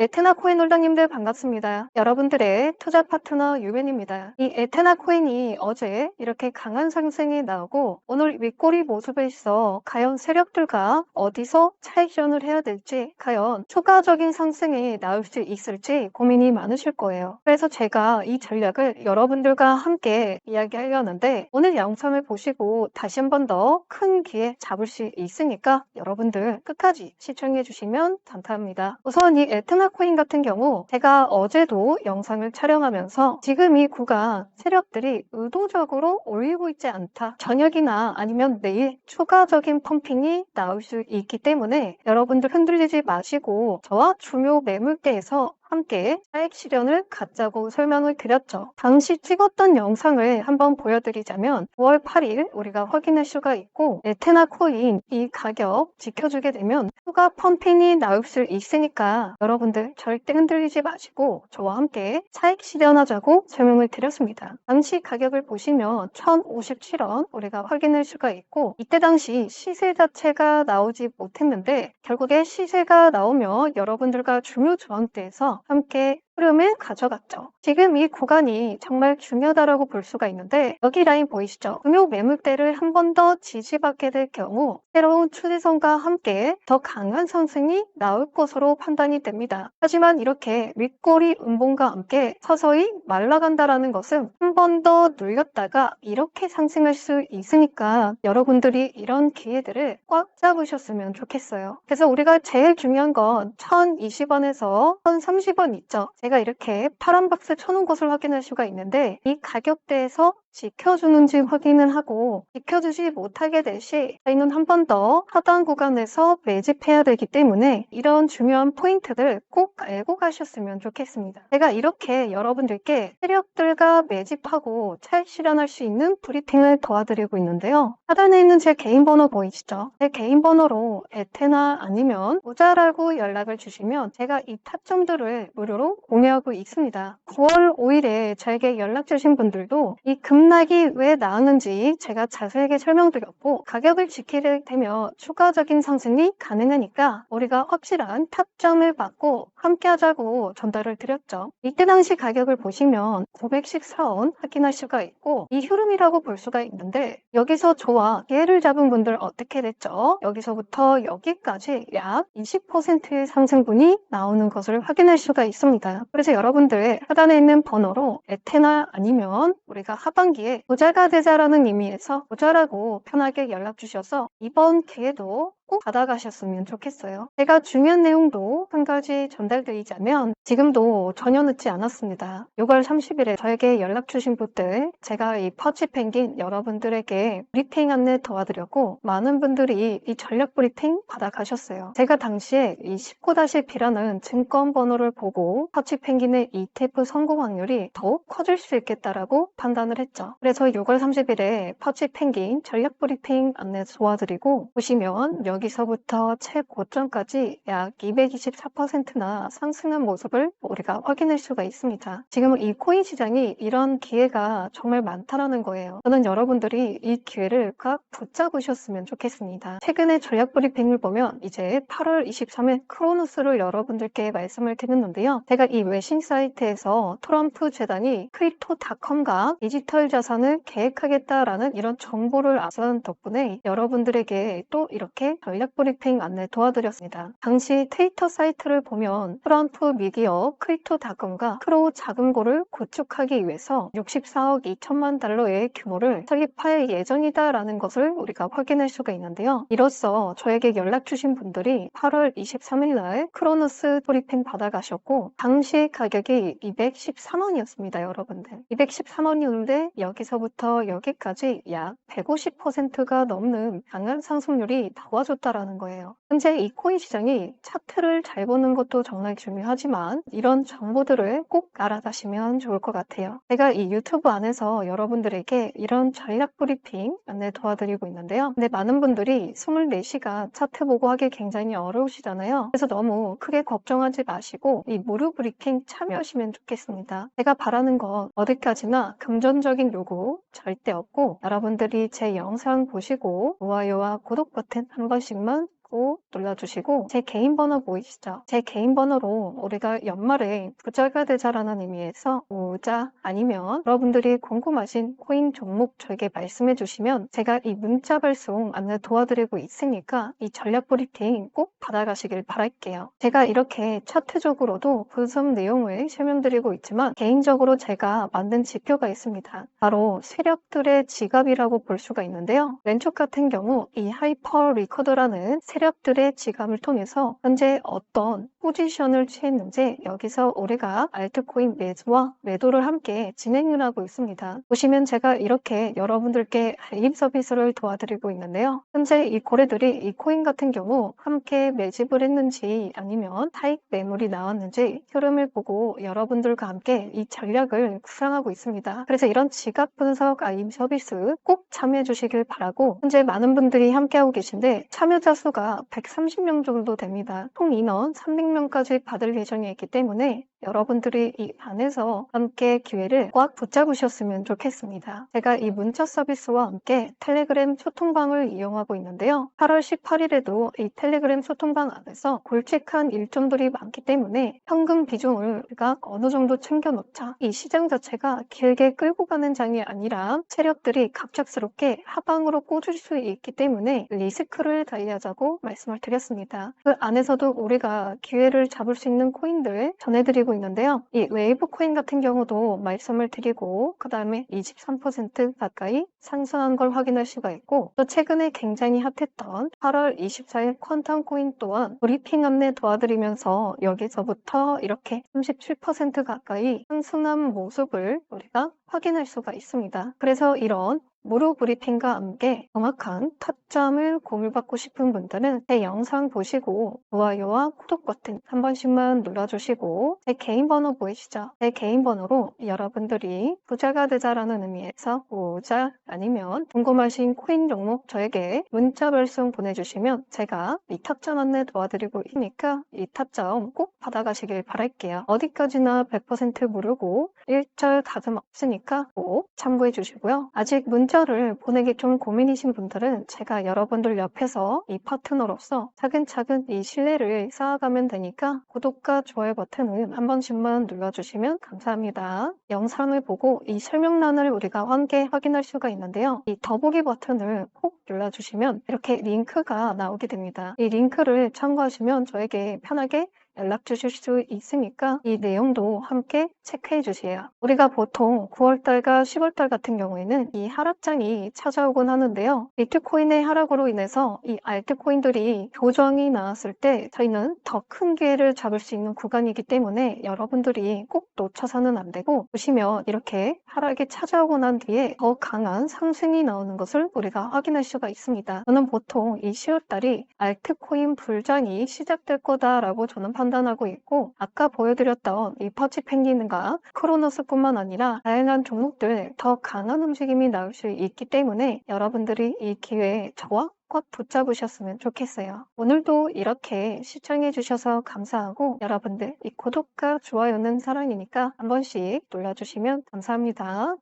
에테나 코인 홀더님들 반갑습니다. 여러분들의 투자 파트너 유벤입니다. 이 에테나 코인이 어제 이렇게 강한 상승이 나오고 오늘 윗꼬리 모습에 있어 과연 세력들과 어디서 차익전을 해야 될지 과연 추가적인 상승이 나올 수 있을지 고민이 많으실 거예요. 그래서 제가 이 전략을 여러분들과 함께 이야기하려는데 오늘 영상을 보시고 다시 한 번 더 큰 기회 잡을 수 있으니까 여러분들 끝까지 시청해 주시면 감사합니다. 우선 이 에테나 코인 같은 경우 제가 어제도 영상을 촬영하면서 지금 이 구간 세력들이 의도적으로 올리고 있지 않다. 저녁이나 아니면 내일 추가적인 펌핑이 나올 수 있기 때문에 여러분들 흔들리지 마시고 저와 중요 매물대에서 함께 차익 실현을 갖자고 설명을 드렸죠. 당시 찍었던 영상을 한번 보여드리자면 9월 8일 우리가 확인할 수가 있고 에테나 코인 이 가격 지켜주게 되면 추가 펌핑이 나올 수 있으니까 여러분들 절대 흔들리지 마시고 저와 함께 차익 실현하자고 설명을 드렸습니다. 당시 가격을 보시면 1057원 우리가 확인할 수가 있고 이때 당시 시세 자체가 나오지 못했는데 결국에 시세가 나오면 여러분들과 중요 저항대에서 함께 흐름을 가져갔죠. 지금 이 구간이 정말 중요하다고 볼 수가 있는데 여기 라인 보이시죠? 금요 매물대를 한 번 더 지지받게 될 경우 새로운 추세선과 함께 더 강한 상승이 나올 것으로 판단이 됩니다. 하지만 이렇게 윗꼬리 음봉과 함께 서서히 말라간다라는 것은 한 번 더 눌렸다가 이렇게 상승할 수 있으니까 여러분들이 이런 기회들을 꽉 잡으셨으면 좋겠어요. 그래서 우리가 제일 중요한 건 1020원에서 1030원 있죠. 제가 이렇게 파란 박스 쳐놓은 것을 확인할 수가 있는데 이 가격대에서 지켜주는지 확인을 하고 지켜주지 못하게 될 시 저희는 한 번 더 하단 구간에서 매집해야 되기 때문에 이런 중요한 포인트들 꼭 알고 가셨으면 좋겠습니다. 제가 이렇게 여러분들께 세력들과 매집하고 차익 실현할 수 있는 브리핑을 도와드리고 있는데요. 하단에 있는 제 개인 번호 보이시죠? 제 개인 번호로 에테나 아니면 모자라고 연락을 주시면 제가 이 타점들을 무료로 공유하고 있습니다. 9월 5일에 저에게 연락 주신 분들도 이 급락이 왜 나왔는지 제가 자세하게 설명드렸고 가격을 지키게 되면 추가적인 상승이 가능하니까 우리가 확실한 타점을 받고 함께 하자고 전달을 드렸죠. 이때 당시 가격을 보시면 914원 확인할 수가 있고 이 흐름이라고 볼 수가 있는데 여기서 저와 기회를 잡은 분들 어떻게 됐죠? 여기서부터 여기까지 약 20%의 상승분이 나오는 것을 확인할 수가 있습니다. 그래서 여러분들 하단에 있는 번호로 에테나 아니면 우리가 하 반기에 부자가 되자라는 의미에서 부자라고 편하게 연락 주셔서 이번 기회도 꼭 받아가셨으면 좋겠어요. 제가 중요한 내용도 한 가지 전달드리자면 지금도 전혀 늦지 않았습니다. 6월 30일에 저에게 연락 주신 분들 제가 이 퍼치 펭귄 여러분들에게 브리핑 안내 도와드렸고 많은 분들이 이 전략 브리핑 받아가셨어요. 제가 당시에 이 19-B라는 증권 번호를 보고 퍼치 펭귄의 ETF 성공 확률이 더욱 커질 수 있겠다라고 판단을 했죠. 그래서 6월 30일에 퍼치 펭귄 전략 브리핑 안내 도와드리고 보시면 여기 서부터 최고점까지 약 224%나 상승한 모습을 우리가 확인할 수가 있습니다. 지금은 이 코인 시장이 이런 기회가 정말 많다라는 거예요. 저는 여러분들이 이 기회를 꽉 붙잡으셨으면 좋겠습니다. 최근에 전략 브리핑을 보면 이제 8월 23일 크로노스를 여러분들께 말씀을 드렸는데요. 제가 이 외신 사이트에서 트럼프 재단이 크립토닷컴과 디지털 자산을 계획하겠다라는 이런 정보를 아선 덕분에 여러분들에게 또 이렇게 전략 브리핑 안내 도와드렸습니다. 당시 트위터 사이트를 보면 트럼프 미기업 크립토닷컴과 크로우 자금고를 구축하기 위해서 64억 2천만 달러의 규모를 설립할 예정이다라는 것을 우리가 확인할 수가 있는데요. 이로써 저에게 연락 주신 분들이 8월 23일 날 크로노스 브리핑 받아가셨고 당시 가격이 213원이었습니다, 여러분들. 213원이었는데 여기서부터 여기까지 약 150%가 넘는 강한 상승률이 나와줬 다라는 거예요. 현재 이 코인 시장이 차트를 잘 보는 것도 정말 중요하지만 이런 정보들을 꼭 알아가시면 좋을 것 같아요. 제가 이 유튜브 안에서 여러분들에게 이런 전략 브리핑 안내 도와드리고 있는데요. 근데 많은 분들이 24시간 차트 보고 하기 굉장히 어려우시잖아요. 그래서 너무 크게 걱정하지 마시고 이 무료 브리핑 참여하시면 좋겠습니다. 제가 바라는 건 어디까지나 금전적인 요구 절대 없고 여러분들이 제 영상 보시고 좋아요와 구독 버튼 한 번씩만 꼭 눌러주시고 제 개인 번호 보이시죠? 제 개인 번호로 우리가 연말에 부자가 되자라는 의미에서 부자 아니면 여러분들이 궁금하신 코인 종목 저에게 말씀해 주시면 제가 이 문자 발송 안내 도와드리고 있으니까 이 전략 브리핑 꼭 받아가시길 바랄게요. 제가 이렇게 차트적으로도 분석 내용을 설명드리고 있지만 개인적으로 제가 만든 지표가 있습니다. 바로 세력들의 지갑이라고 볼 수가 있는데요. 왼쪽 같은 경우 이 하이퍼 리커더라는 세력 들의 지갑을 통해서 현재 어떤 포지션을 취했는지 여기서 우리가 알트코인 매수와 매도를 함께 진행을 하고 있습니다. 보시면 제가 이렇게 여러분들께 알림 서비스를 도와드리고 있는데요. 현재 이 고래들이 이 코인 같은 경우 함께 매집을 했는지 아니면 타익 매물이 나왔는지 흐름을 보고 여러분들과 함께 이 전략을 구상하고 있습니다. 그래서 이런 지갑 분석 알림 서비스 꼭 참여해 주시길 바라고 현재 많은 분들이 함께하고 계신데 참여자 수가 130명 정도 됩니다. 총 인원 300명까지 받을 예정이 있기 때문에 여러분들이 이 안에서 함께 기회를 꽉 붙잡으셨으면 좋겠습니다. 제가 이 문자 서비스와 함께 텔레그램 소통방을 이용하고 있는데요. 8월 18일에도 이 텔레그램 소통방 안에서 굵직한 일정들이 많기 때문에 현금 비중을 우리가 어느 정도 챙겨놓자. 이 시장 자체가 길게 끌고 가는 장이 아니라 세력들이 갑작스럽게 하방으로 꽂을 수 있기 때문에 리스크를 다이하자고 말씀을 드렸습니다. 그 안에서도 우리가 기회를 잡을 수 있는 코인들 전해드리고 있는데요. 이 웨이브 코인 같은 경우도 말씀을 드리고 그 다음에 23% 가까이 상승한 걸 확인할 수가 있고 또 최근에 굉장히 핫했던 8월 24일 퀀텀 코인 또한 브리핑 안내 도와드리면서 여기서부터 이렇게 37% 가까이 상승한 모습을 우리가 확인할 수가 있습니다. 그래서 이런 무료 브리핑과 함께 정확한 타점을 공유받고 싶은 분들은 제 영상 보시고 좋아요와 구독 버튼 한 번씩만 눌러주시고 제 개인 번호 보이시죠? 제 개인 번호로 여러분들이 부자가 되자라는 의미에서 부자 아니면 궁금하신 코인 종목 저에게 문자 발송 보내주시면 제가 이 타점 안내 도와드리고 있으니까 이 타점 꼭 받아가시길 바랄게요. 어디까지나 100% 무료고 일절 가슴 없으니까 꼭 참고해 주시고요. 아직 문 문자를 보내기 좀 고민이신 분들은 제가 여러분들 옆에서 이 파트너로서 차근차근 이 신뢰를 쌓아가면 되니까 구독과 좋아요 버튼을 한 번씩만 눌러주시면 감사합니다. 영상을 보고 이 설명란을 우리가 함께 확인할 수가 있는데요. 이 더보기 버튼을 꼭 눌러주시면 이렇게 링크가 나오게 됩니다. 이 링크를 참고하시면 저에게 편하게 연락 주실 수 있으니까 이 내용도 함께 체크해 주세요. 우리가 보통 9월달과 10월달 같은 경우에는 이 하락장이 찾아오곤 하는데요. 비트코인의 하락으로 인해서 이 알트코인들이 교정이 나왔을 때 저희는 더 큰 기회를 잡을 수 있는 구간이기 때문에 여러분들이 꼭 놓쳐서는 안 되고 보시면 이렇게 하락이 찾아오고 난 뒤에 더 강한 상승이 나오는 것을 우리가 확인할 수가 있습니다. 저는 보통 이 10월달이 알트코인 불장이 시작될 거다라고 저는 판단 하고 있고 아까 보여드렸던 이 퍼치 펭귄과 크로노스뿐만 아니라 다양한 종목들 더 강한 움직임이 나올 수 있기 때문에 여러분들이 이 기회에 저와 꽉 붙잡으셨으면 좋겠어요. 오늘도 이렇게 시청해주셔서 감사하고 여러분들 이 구독과 좋아요는 사랑이니까 한 번씩 눌러주시면 감사합니다.